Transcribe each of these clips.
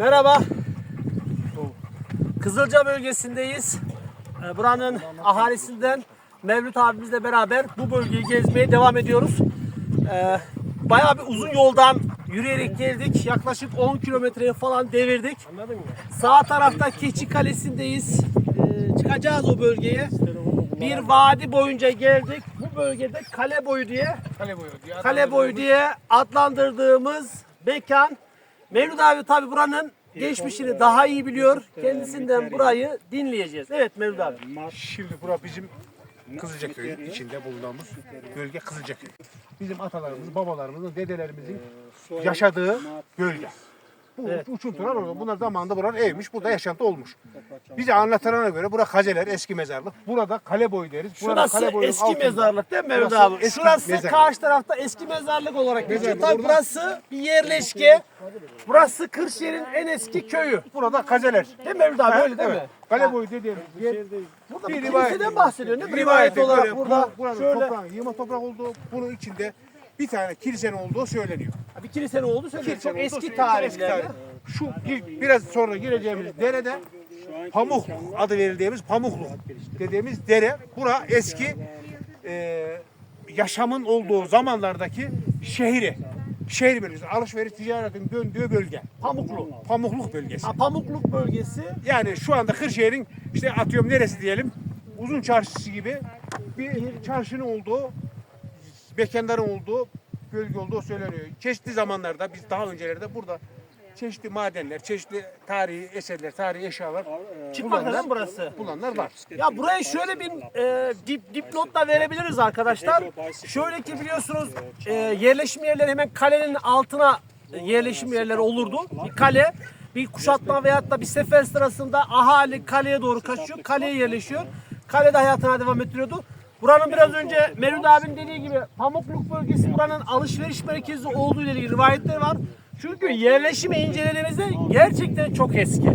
Merhaba. Kızılca bölgesindeyiz. Ee, Buranın ahalisinden Mevlüt abimizle beraber bu bölgeyi gezmeye devam ediyoruz. Ee, Bayağı bir uzun yoldan yürüyerek geldik. Yaklaşık 10 kilometreyi falan devirdik. Sağ tarafta Keçi Kalesi'ndeyiz. Ee, Çıkacağız o bölgeye. Bir vadi boyunca geldik. Bu bölgede Kale boyu diye. Kale boyu diye adlandırdığımız mekan. Mevlüt abi tabi buranın geçmişini daha iyi biliyor. Kendisinden burayı dinleyeceğiz. Evet Mevlüt abi. Şimdi bura bizim Kızılcaköy'ün içinde bulunduğumuz bölge Kızılcaköy. Bizim atalarımız, babalarımızın, dedelerimizin yaşadığı bölge. Bu Evet. uçuntular orada. Bunlar zamanında buralar evmiş. Burada yaşantı olmuş. Bize anlatılana göre bura Kazeler eski mezarlık. Burada kale boyu deriz. Burada Şurası kale boyunun eski altında- mezarlık değil mi Mevlüt abi? eski Şurası mezarlık. karşı tarafta eski mezarlık olarak geçiyor. Mezarlık. Tabi Burada- burası bir yerleşke. Burası Kırşehir'in en eski köyü. Burada Kazeler. Değil mi Mevlüt abi öyle değil Evet. mi? Kale boyu dediğimiz yer Burada Bir kiliseden bahsediyor değil mi? Rivayet Rivayet olarak burada bu- buranın şöyle toprağın yığma toprak olduğu, bunun içinde bir tane kilisenin olduğu söyleniyor. bir kilisenin oldu söylüyor. Kilise Çok olduğu eski söyleniyor. Çok eski tarihlerde. tarih. Şu gir- biraz sonra gireceğimiz derede Pamukluk adı verildiğimiz Pamukluk dediğimiz dere. Bura eski e, yaşamın olduğu zamanlardaki şehri. Şehir bölgesi. Alışveriş ticaretin döndüğü bölge. Pamuklu. Pamukluk bölgesi. Ha, Pamukluk bölgesi Yani şu anda Kırşehir'in işte atıyorum neresi diyelim uzun çarşısı gibi bir çarşının olduğu mekanların olduğu bölge olduğu söyleniyor. Çeşitli zamanlarda biz daha öncelerde burada çeşitli madenler, çeşitli tarihi eserler, tarihi eşyalar değil mi burası? bulanlar var. Ya buraya şöyle bir e, dip, dipnot da verebiliriz arkadaşlar. Şöyle ki biliyorsunuz e, yerleşim yerleri hemen kalenin altına e, yerleşim yerleri olurdu. Bir kale bir kuşatma veyahut da bir sefer sırasında ahali kaleye doğru kaçıyor. Kaleye yerleşiyor. Kalede hayatına devam ettiriyordu. Buranın biraz önce Mevlüt abinin dediği gibi Pamukluk bölgesi buranın alışveriş merkezi olduğu ile ilgili rivayetler var. Çünkü yerleşimi incelediğimizde gerçekten çok eski.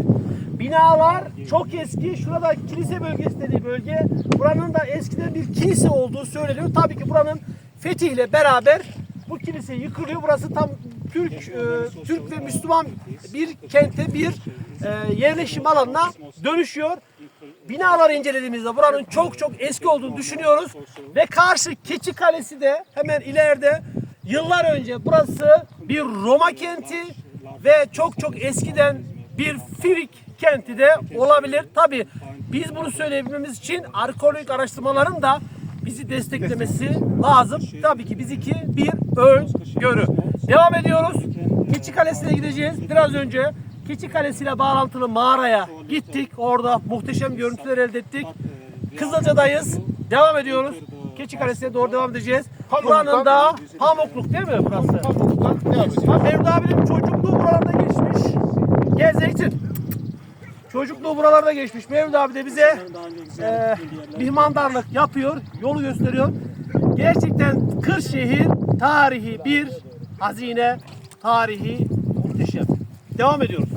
Binalar çok eski. Şurada kilise bölgesi dediği bölge. Buranın da eskiden bir kilise olduğu söyleniyor. Tabii ki buranın fetihle beraber bu kilise yıkılıyor. Burası tam Türk e, Türk ve Müslüman bir kente bir e, yerleşim alanına dönüşüyor. Binaları incelediğimizde buranın çok çok eski olduğunu düşünüyoruz. Ve karşı Keçi Kalesi de hemen ileride yıllar önce burası bir Roma kenti ve çok çok eskiden bir Firik kenti de olabilir. Tabi biz bunu söyleyebilmemiz için arkeolojik araştırmaların da bizi desteklemesi lazım. Tabii ki bizimki bir öngörü. Devam ediyoruz. Keçi Kalesi'ne gideceğiz. Biraz önce Keçi Kalesi ile bağlantılı mağaraya gittik. Orada muhteşem görüntüler elde ettik. Kızılca'dayız. Devam ediyoruz. Keçi Kalesi'ne doğru devam edeceğiz. Buranın da Pamukluk değil mi burası? Pamukluk'tan devam. Ha, Mevlüt abinin çocukluğu buralarda geçmiş. Gel Zeytin. Çocukluğu buralarda geçmiş. Mevlüt abi de bize e, mihmandarlık yapıyor, yolu gösteriyor. Gerçekten Kırşehir tarihi bir hazine, tarihi muhteşem. Devam ediyoruz.